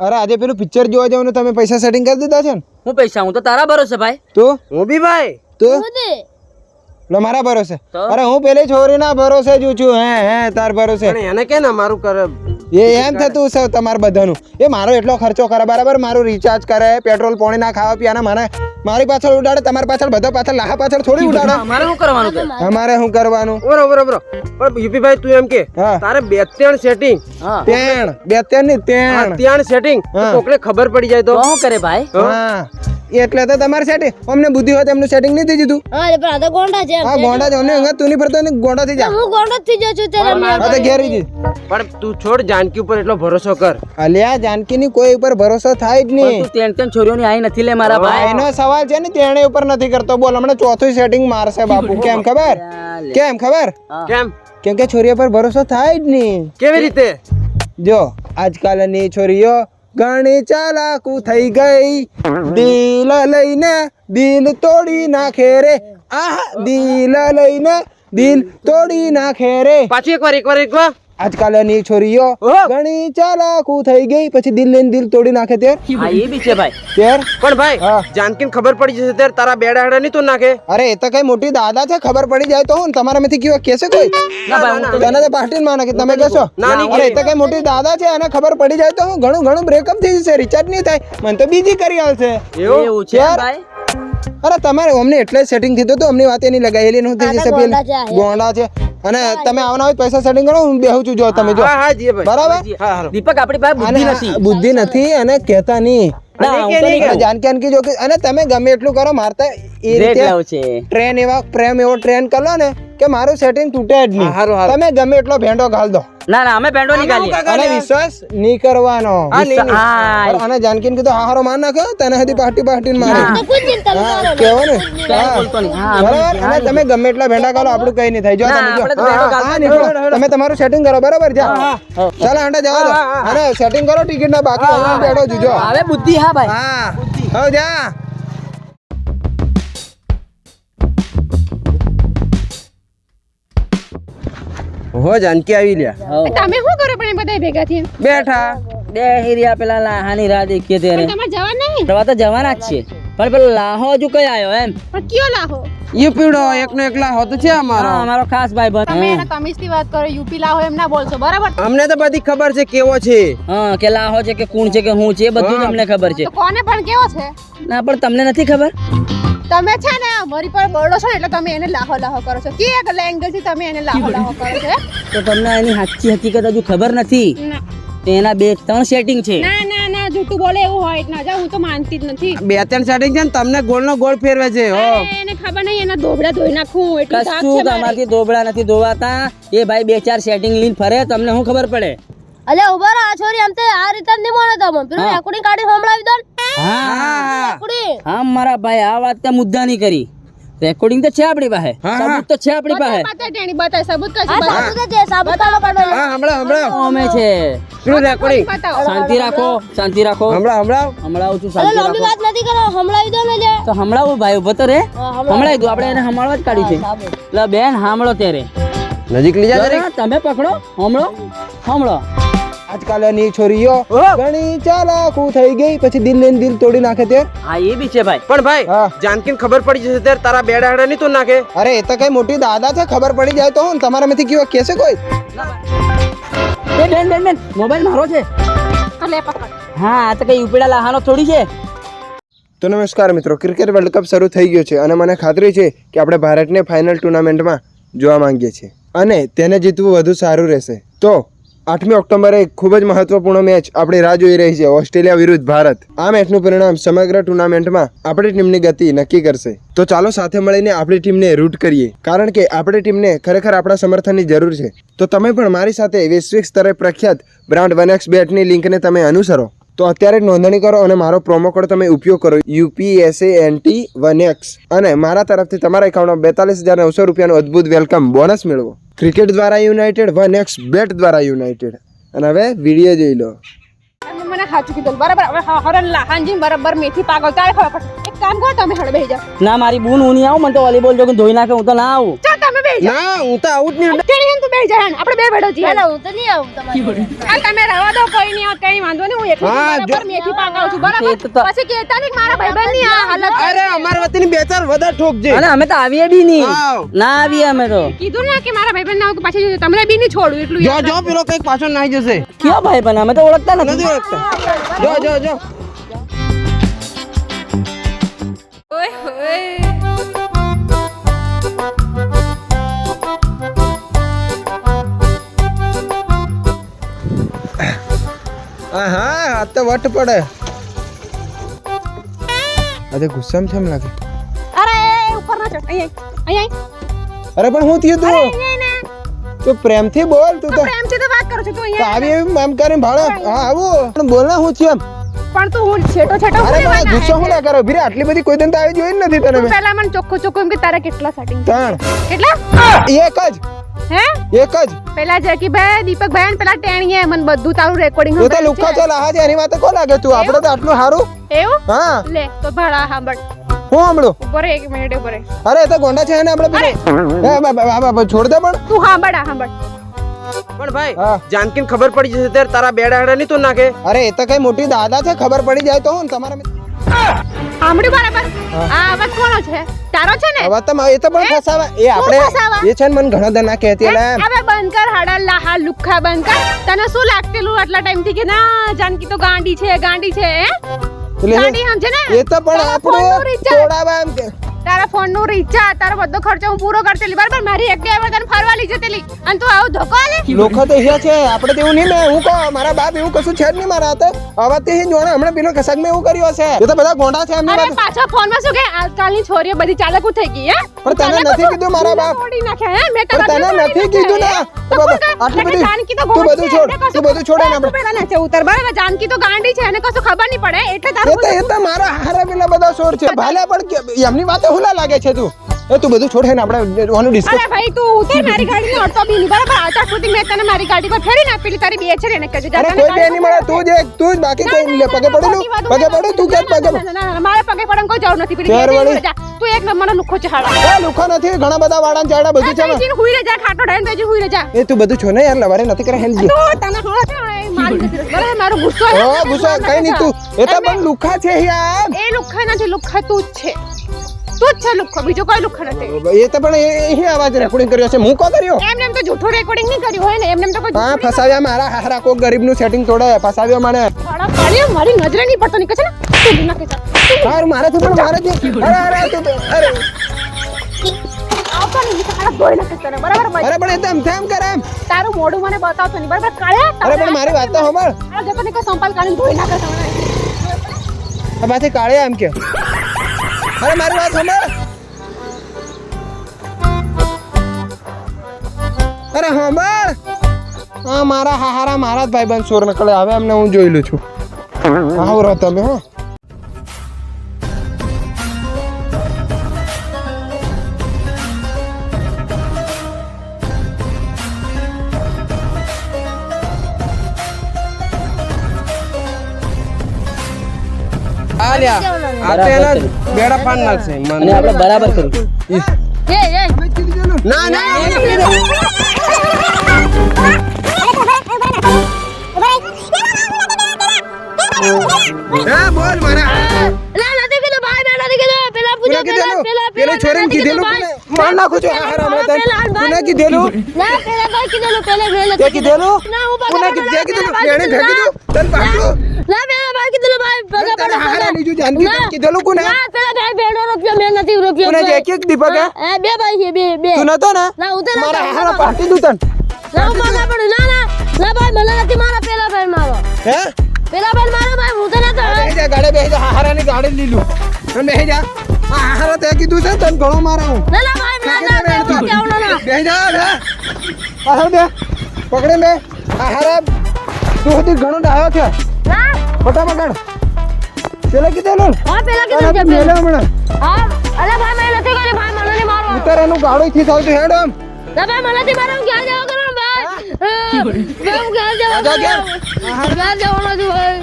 અરે આજે પેલું પિક્ચર જોવા જવાનું તમે પૈસા સેટિંગ કરી દીધા છે ને? હું પૈસા હું તો તારા ભરોસે ભાઈ. તો? હું બી ભાઈ. તો? લો મારા ભરોસે. અરે હું પેલી છોરીના ભરોસે જ છું. હે હે તાર ભરોસે. પણ એને કે ને મારું કરે? એ એમ થતું છે તમારે બધાનું. એ મારો એટલો ખર્ચો કરે બરાબર? મારું રિચાર્જ કરે પેટ્રોલ પોણી ના ખાવા પીવાના મને મારી પાછળ ઉડાડે તમારી પાછળ બધા પાછળ લાહા પાછળ થોડી ઉડાડે. અમારે શું કરવાનું અમારે શું કરવાનું? બરોબર બરોબર પણ યુપી ભાઈ તું એમ કે તારે બે ત્રણ સેટિંગ ત્રણ. બે ત્રણ. ની ત્રણ ત્રણ સેટિંગ. કોકને ખબર પડી જાય તો. તો શું કરે ભાઈ? હા. એટલે તો તમારે સેટિંગ અમને બુદ્ધિ હોય એમનું સેટિંગ નહીં થઈ જતું. હા પણ આ તો ગોંડા છે હા ગોંડા છે. અમને હંગાત તું નહીં ફરતો ને ગોંડા થઈ જા. હું ગોંડો થઈ જાઉં છું ત્યારે મેં તો ઘેર જ પણ તું છોડ જાનકી ઉપર એટલો ભરોસો કર. અલ્યા જાનકી ની કોઈ ઉપર ભરોસો થાય જ નહીં. તું તેણ તેન છોરીઓની આઈ નથી લે મારા ભાઈ. એનો સવાલ છે ને તેણે ઉપર નથી કરતો. બોલ હમણે ચોથું સેટિંગ મારશે બાપુ. કેમ ખબર? કેમ ખબર? કેમ? કેમ કે છોરીઓ પર ભરોસો થાય જ નહીં. કેવી રીતે? જો આજકાલની છોરીઓ ઘણી ચાલાકુ થઈ ગઈ. દિલ લઈને દિલ તોડી નાખે રે. આહ, દિલ લઈને દિલ તોડી નાખે રે. પાછી એકવાર એકવાર એકવાર. આજકાલની છોરીઓ ઘણી ચાલાકુ થઈ ગઈ. પછી દિલ લઈને દિલ તોડી નાખે તેર હા એ બી છે ભાઈ. તેર? પણ ભાઈ જાનકીને ખબર પડી જશે ત્યારે તારા બેડા હેડા નહીં તો નાખે. અરે એ તો કઈ મોટી દાદા છે ખબર પડી જાય તો હું તમારા મેથી કયો કેસે કોઈ? ના ભાઈ તને તો પાર્ટી માં કે તમે કહેશો? ના, નહીં અરે એ તો કઈ મોટી દાદા છે અને ખબર પડી જાય તો હું ઘણું ઘણું બ્રેકઅપ થઈ જશે રિચાર્જ નહીં થાય. મને તો બીજી કરી આવશે એવું? છે ભાઈ? અરે તમારે અમને એટલે સેટિંગ થયું તો અમને વાત એની લગાવેલી નું થઈ જશે ગોંડા પેલી. છે, ગોંડા છે. અને તમે આવના હોય પૈસા સેટિંગ કરો હું બેહું છું જો તમે જો. હા હા જી ભાઈ. બરાબર? દીપક આપણી પાસે બુદ્ધિ નથી. બુદ્ધિ નથી અને કહેતા નહીં. જાનકી જો કે અને તમે ગમે એટલું કરો મારતા એ રીતે છે ટ્રેન એવા પ્રેમ એવો ટ્રેન કરો ને કે મારું સેટિંગ તૂટે જ નહીં. હા, હારું, હારું. તમે ગમે એટલો ભેંડો ઘાલ દો. ના ના અમે પેન્ડો નીકાળીએ અને વિશ્વાસ નહીં કરવાનો. અને જાનકીને કીધું હા હારો માર નાખ્યો તને હજી પાર્ટી પાર્ટી મારે. તો કોઈ ચિંતા ન? કરો કેવો ને બરાબર? અને તમે ગમે એટલા ભેંડા કરો આપણું કઈ નહીં થાય. જો તમે જો. ભેંડો તમારું સેટિંગ કરો બરાબર? જા. ચાલો આંટા જવા દો. અને સેટિંગ કરો ટિકિટ ના બાકી બેઠો છું હવે બુદ્ધિ હા ભાઈ. હા. હવે જા હો જાનકી આવી લ્યા. તમે શું કરો પણ એ બધા ભેગા થઈ બેઠા. બે હિરિયા પેલા લાહાની રાહ દેખીએ ત્યારે. તમારે જવા નહીં? દવા તો જવાના જ છે. પણ પેલો લાહો હજુ કઈ આવ્યો એમ? પણ કયો લાહો? ઈ પીડો એકનો એકલા હોતો છે અમારો. અમારો ખાસ ભાઈ તમે બંધ એના તમીઝથી વાત કરો યુપી લાહો એમ ના બોલશો બરાબર? અમને તો બધી ખબર છે કેવો છે. હા કે લાહો છે કે કોણ છે કે હું છે બધું જ અમને ખબર છે. તો કોને પણ કેવો છે? ના પણ તમને નથી ખબર? તમે છે ને અમારી પર બરડો છો એટલે તમે એને લાહો લાહો કરો છો. કે એક લેંગ્વેજથી તમે એને લાહો લાહો કરો છો તો તમને એની સાચી હકીકત હજુ ખબર નથી? એના બે ત્રણ સેટિંગ છે. ના ના બોલે એવું હોય ના જા હું તો માનતી જ નથી. બે ત્રણ સેટિંગ છે ને તમને ગોળ નો ગોળ ફેરવે છે હો. એને ખબર નહીં એના ધોબડા ધોઈ નાખું એટલું તાક કશું છે. તમારથી ધોબડા નથી ધોવાતા. એ ભાઈ બે ચાર સેટિંગ લઈને ફરે તમને શું ખબર પડે? અલે ઊભા રહો આ છોરી આમ તો આ રીતે નહીં મોને તમે પેલું રેકોર્ડિંગ કાઢી સંભળાવી દો ને. હા હા. મારા ભાઈ આ વાત તે મુદ્દા નહીં કરી. રેકોર્ડિંગ તો છે આપણી પાસે. સબૂત તો છે આપણી પાસે. બતાય સબૂત કશું. છે હા હમણાં હમણાં. અમે છે. પેલું રેકોર્ડિંગ શાંતિ રાખો શાંતિ રાખો. હમણાં હમણાં. હમણાવું છું અરે શાંતિ લાંબી વાત નથી કરો સંભળાવી દો ને લે તો હમણાવું ભાઈ ઊભો તો રે. હા, દો આપણે એને હમણાં જ કાઢી છે. એટલે બેન હામળો ત્યારે. નજીક લઈ જા તમે પકડો હમળો હમળો. આજકાલની છોરીઓ ઘણી ચાલાકુ થઈ ગઈ. પછી દિલ લઈને દિલ તોડી નાખે તે. હા એ બી છે ભાઈ. પણ ભાઈ. જાનકીને ખબર પડી જશે ત્યારે તારા બેડા હેડા નહીં તો નાખે. અરે એ તો કઈ મોટી દાદા છે ખબર પડી જાય તો હું તમારા માંથી કેવા કેસે કોઈ? એ બેન બેન બેન મોબાઈલ મારો છે. લે પકડ. હા આ તો કઈ ઉપડા લાહાનો થોડી છે. તો નમસ્કાર મિત્રો ક્રિકેટ વર્લ્ડ કપ શરૂ થઈ ગયો છે અને મને ખાતરી છે કે આપણે ભારતને ફાઇનલ ટુર્નામેન્ટમાં જોવા માંગીએ છીએ. અને તેને જીતવું વધુ સારું રહેશે. તો આઠમી ઓક્ટોબરે ખૂબ જ મહત્વપૂર્ણ મેચ આપણી રાહ જોઈ રહી છે. ઓસ્ટ્રેલિયા વિરુદ્ધ ભારત. આ મેચનું પરિણામ સમગ્ર ટુર્નામેન્ટમાં આપણી ટીમની ગતિ નક્કી કરશે. તો ચાલો સાથે મળીને આપણી ટીમને રૂટ કરીએ. કારણ કે આપણી ટીમને ખરેખર આપણા સમર્થનની જરૂર છે. તો તમે પણ મારી સાથે વૈશ્વિક સ્તરે પ્રખ્યાત બ્રાન્ડ વન એક્સ બેટની લિંકને તમે અનુસરો. તો અત્યારે નોંધણી કરો અને મારો પ્રોમો કોડ તમે ઉપયોગ કરો. યુપીએસએ એનટી વન એક્સ. અને મારા તરફથી તમારા એકાઉન્ટમાં બેતાલીસ હજાર નવસો રૂપિયાનું અદ્ભુત વેલકમ બોનસ મેળવો. ક્રિકેટ દ્વારા યુનાઇટેડ વન એક્સ બેટ દ્વારા યુનાઇટેડ. અને હવે વીડિયો જોઈ લો. મને સાચું કીધું. બરાબર હવે હરણ લાહાનજી બરાબર મેથી પાગલ તારે ખબર પડશે. એક કામ કરો તમે હળ બેહી જાઓ. ના મારી બૂન હું નહીં આવું મને તો વોલીબોલ જોગીને ધોઈ નાખે હું તો ના આવું. ચાલ તમે બેહી ના હું તો આવું જ નહીં. તેણી હેન તું બેહી જા હેન આપણે બે ભેડો છીએ. હું તો નહીં આવું તમારી. આ તમે રહેવા દો કોઈ નહીં કઈ વાંધો નહીં હું એકલી બરાબર મેથી પાકાવું છું બરાબર? પછી કહેતા નહીં મારા ભાઈબંધની આ હાલત અરે અમારા વતી બે ચાર વધારે ઠોકજે અને અમે તો આવીએ બી નહીં. ના આવીએ અમે તો. કીધું ને કે મારા ભાઈબંધ ના આવું કે પાછી તમને બી નહીં છોડું એટલું જો જો પેલો કંઈક પાછો નાઈ જશે. કયો ભાઈ પણ અમે તો ઓળખતા નથી. ઓળખતા. જો જો જો. ઓય હોય હા હા તો વટ પડે. અરે ગુસ્સામાં કેમ લાગે? અરે ઉપર ના ચડ અહીં અરે પણ હું થયું તું? તો પ્રેમથી બોલ તું તો. પ્રેમથી તો વાત કરું છું તું અહીંયા આવી એમ આમ કરીને ભાડો. હા આવો. પણ બોલ ના હું થયું એમ. પણ તું હું છેટો છેટો અરે હું ગુસ્સો હું ના કરો. ભીરે આટલી બધી કોઈ દિન તો આવી જોઈ નથી તને પહેલા મને ચોખ્ખું ચોખ્ખું એમ કે તારા કેટલા સેટિંગ ત્રણ. કેટલા? એક જ. હે? એક જ? પેલા જેકીભાઈ દીપકભાઈ ને પેલા ટેણીએ મને બધું તારું રેકોર્ડિંગ તું તો લુખા ચાલ હા છે એની વાત કો લાગે તું? આપણે તો આટલું સારું એવું? હા. લે તો ભાડા સાંભળ. હું હમણું ઉપર એક મિનિટ ઉપર અરે તો ગોંડા છે ને આપણે અરે! હે, બા- બા- બા- બા, છોડ દે પણ. તું સાંભળ સાંભળ. પણ ભાઈ જાનકીન ખબર પડી જશે ત્યારે તારા બેડા હેડા નહીં તો નાખે. અરે એ તો કઈ મોટી દાદા છે ખબર પડી જાય તો હું તમારા મિત્ર- બરાબર આ અવાજ કોનો છે? તારો છે ને? હવે તો એ તો પણ ફસાવા એ આપણે એ છે ને મને ઘણા દના કહેતી એટલે હવે બંધ કર હાડા લાહા લુખ્ખા બંધ કર. તને શું લાગતેલું આટલા ટાઈમથી કે ના જાનકી તો ગાંડી છે ગાંડી છે ગાંડી સમજે ને? એ તો પણ આપણો તોડાવા એમ કે તારા ફોનનું રિચાર્જ તારો બધો ખર્ચો હું પૂરો કરતેલી બરાબર મારી એક ડ્રાઈવર તને ફરવા લઈ જતેલી અને તું આવો ધોકો આલે? લોકો તો અહીંયા છે. આપણે તેવું નહીં ને હું કહું મારા બાપ એવું કશું છે જ નહીં મારા હાથે. હવે તે જોણે હમણાં પેલો કસક મેં એવું કર્યો છે એ તો બધા ગોંડા છે એમની અરે પાછો ફોનમાં શું કે? આજકાલની છોરીઓ બધી ચાલકુ થઈ ગઈ હે? પણ તને નથી કીધું મારા બાપ. તોડી નાખ્યા હે? મેં પણ તને નથી કીધું ને. આટલી બધી- જાનકી તો તું બધું છે, છોડ, તું બધું છોડે ને આપણે પહેલા નાચે ઉતર. બરાબર જાનકી તો ગાંડી છે એને કશું ખબર નહીં પડે એટલે તારું તો એ તો મારા હારા પેલા બધા સોર છે. ભાલે પણ એમની વાતે હુલા લાગે છે તું? એ તું બધું છોડ ને આપણે ઓનું ડિસ્કસ અરે ભાઈ તું ઉતર મારી ગાડી ને અડતો બી નહીં બરાબર? આટા સુધી મેં તને મારી ગાડી પર ફેરી ના પેલી તારી બે છે ને કહેજે અરે કોઈ બે ની મળે તું જ તું જ બાકી કોઈ લે પગે પડેલું પગે પડે તું કે પગે ના, ના, ના, ના, મારે પગે પડવાનું કોઈ જરૂર નથી પેલી જા તું એક નંબરનો લુખો છે હાડા એ લુખા નથી ઘણા બધા વાળા ને ચાડા બધું છે ને. હુઈ રે જા ખાટો ડાયન બેસીને હુઈ રે જા. એ તું બધું છો ને યાર લવારે નથી કરે હેલજી. તું તને હો મારી મારો ગુસ્સો ગુસ્સો કઈ નહીં તું એ તો પણ લુખા છે યાર. એ લુખ્ખા નથી લુખા તું જ છે. તું જ છે લુખ્ખો બીજો કોઈ લુખ્ખો નથી એ તો પણ એ અવાજ રેકોર્ડિંગ કર્યો છે? હું કો કર્યો? એમને એમ તો જૂઠો રેકોર્ડિંગ નહીં કર્યું હોય ને એમને એમ તો કોઈ હા ફસાવ્યા મારા હારા કોક ગરીબનું સેટિંગ તોડે ફસાવ્યો મને. વાળા પાડ્યો, મારી નજરે નહીં પડતો નીકળે છે ને. તું ના કહેતા. હાર મારાથી પણ મારાથી અરે અરે તું તો- અરે. આવતો નહીં, નીકળ, હાલા નાખે તને, બરાબર? અરે પણ એ તો એમ થાય કરે એમ. તારું મોઢું મને બતાવતો નહીં બરાબર? કાળ્યા અરે પણ મારી વાત તો સાંભળ જતો નીકળ સંપાલ નાખે પાછી કાળે એમ કે. અરે, મારી વાત સાંભળ. અરે, સાંભળ. હા મારા હારા મારા જ ભાઈ બંધ સોર નકળે. હવે એમને હું જોઈ લઉં છું. આવરો તમે હો. આ તો એના બેડા પાન નાખશે અને આપણે બરાબર કર્યું એ એ. ના ના હા બોલ મારા. ના નથી કીધું. ભાઈ મેં કીધું. પેલા પૂજા પેલા પેલા પેલા છોરીને કીધેલું? માર નાખું છું આ હારા મેં પેલા તને. કીધેલું ના પેલા ભાઈ કીધેલું પેલા મેં નથી તે કીધેલું ના હું પગે કીધું? તે પડું. કીધેલું? પેલા તેણે ભાઈ ફેંકી દીધું? ના પેલા ભાઈ કીધેલું ભાઈ પગે તને હારા પગે. જાનકી તને. કીધેલું કોને? ના પેલા ભાઈ બેડો રૂપિયો મે નથી રૂપિયો કોને એક એક દીપક હે? બે ભાઈ છે બે બે તું નતો ને ના હું તો મારા હારા પાટી દઉં તન ના પગે પડું ના ના ના ભાઈ મને નથી મારા પેલા ભાઈ મારો હે પેલા ભાઈ મારો ભાઈ હું તો નતો ગાડે બેહી જા હારાની ગાડી લીલું અને બેહી જા. આ હારા તે કીધું છે તને ઘણો મારા હું ના ના ભાઈ ના ના ના હું ના બેહી જા રે પાછળ બે પકડે બે આ તું સુધી ઘણો ડાયો છે. ના ફટાફટ પેલા કીધેલું હા પેલા કીધું છે તું પેલા. હમણાં. હા. અરે ભાઈ મેં નથી કર્યું ભાઈ મને નહીં મારો ઉતારાનું ગાડો થી થાવ હેડ આમ. ના ભાઈ મને નથી મારો ક્યાં જવા કરો ભાઈ? હા, ક્યાં જવા. ઘેર જવાનો છું ભાઈ?